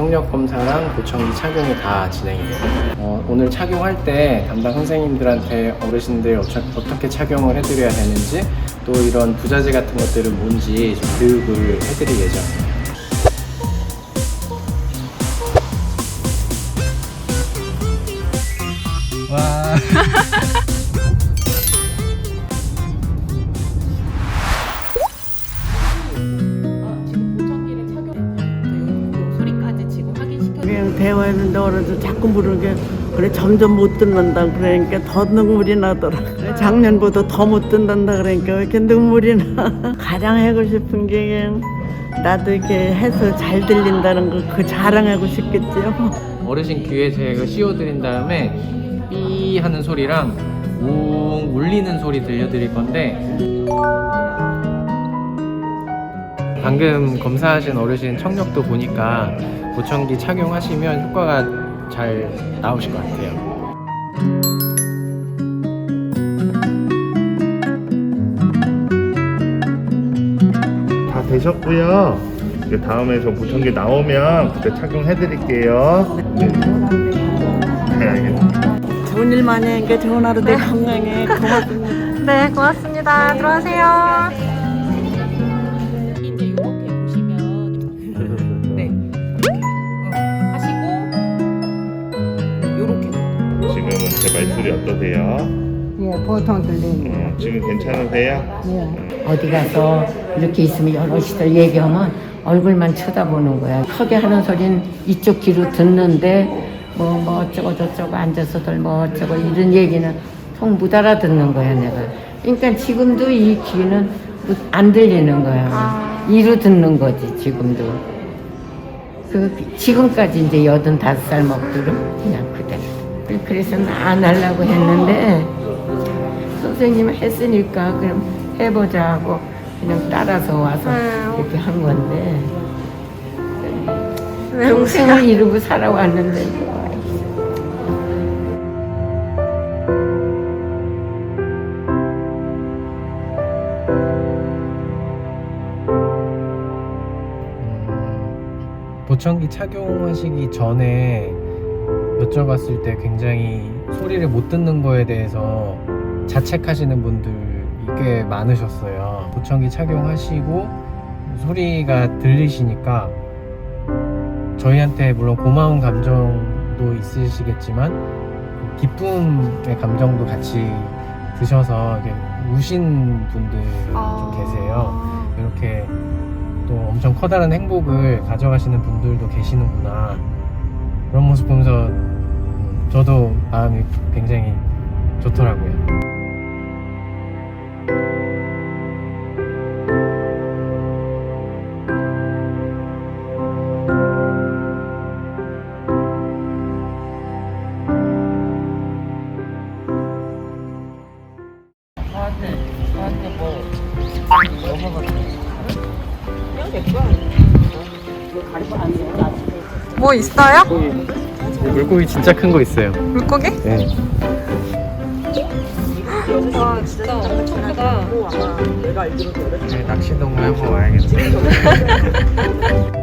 청력 검사랑 보청기 착용이 다 진행이 돼요. 어, 오늘 착용할 때 담당 선생님들한테 어르신들 어차- 어떻게 착용을 해드려야 되는지 또 이런 부자재 같은 것들은 뭔지 좀 교육을 해드릴 예정입니다. 와. 대화했는데 어른들 자꾸 부르는 게 그래 점점 못 듣는다. 그러니까 더 눈물이 나더라. 그래, 작년보다 더 못 듣는다 그러니까 왜 이렇게 눈물이 나? 가장 하고 싶은 게 나도 이렇게 해서 잘 들린다는 거 그 자랑하고 싶겠지요. 어르신 귀에 제가 씌워드린 다음에 삐 하는 소리랑 웅 울리는 소리 들려드릴 건데 방금 검사하신 어르신 청력도 보니까 보청기 착용하시면 효과가 잘 나오실 것 같아요. 다 되셨고요. 이제 다음에 저 보청기 나오면 그때 착용해 드릴게요. 네. 네, 알겠습니다. 좋은 일 많이 하니까 좋은 하루 되 건강해 고맙습니다 네, 고맙습니다. 들어가세요. 소리 어떠세요? 예, 보통 들리는 어, 지금 괜찮으세요? 예. 어디 가서 이렇게 있으면 여럿이들 얘기하면 얼굴만 쳐다보는 거야. 크게 하는 소리는 이쪽 귀로 듣는데 뭐, 뭐 어쩌고 저쩌고 앉아서들 뭐 어쩌고 이런 얘기는 통못 알아듣는 거야 내가. 그러니까 지금도 이 귀는 못- 안 들리는 거야. 이로 듣는 거지 지금도. 그 지금까지 이제 여든 다섯 살 먹도록 그냥 그대로. 그래서 안 하려고 했는데 선생님이 했으니까 그럼 해보자 하고 그냥 따라서 와서 이렇게 한 건데. 평생을 이루고 살아왔는데. 뭐. 음, 보청기 착용하시기 전에 여쭤봤을 때 굉장히 소리를 못 듣는 거에 대해서 자책하시는 분들이 꽤 많으셨어요. 보청기 착용하시고 소리가 들리시니까 저희한테 물론 고마운 감정도 있으시겠지만 그 기쁨의 감정도 같이 드셔서 우신 분들 좀 계세요. 이렇게 또 엄청 커다란 행복을 가져가시는 분들도 계시는구나 그런 모습 보면서 음, 저도 마음이 굉장히 좋더라고요. 뭐 있어요? 물고기 진짜 큰 거 있어요. 물고기? 네. 와, 진짜 엄청 크다. 네, 낚시 동무 한번 와야겠네.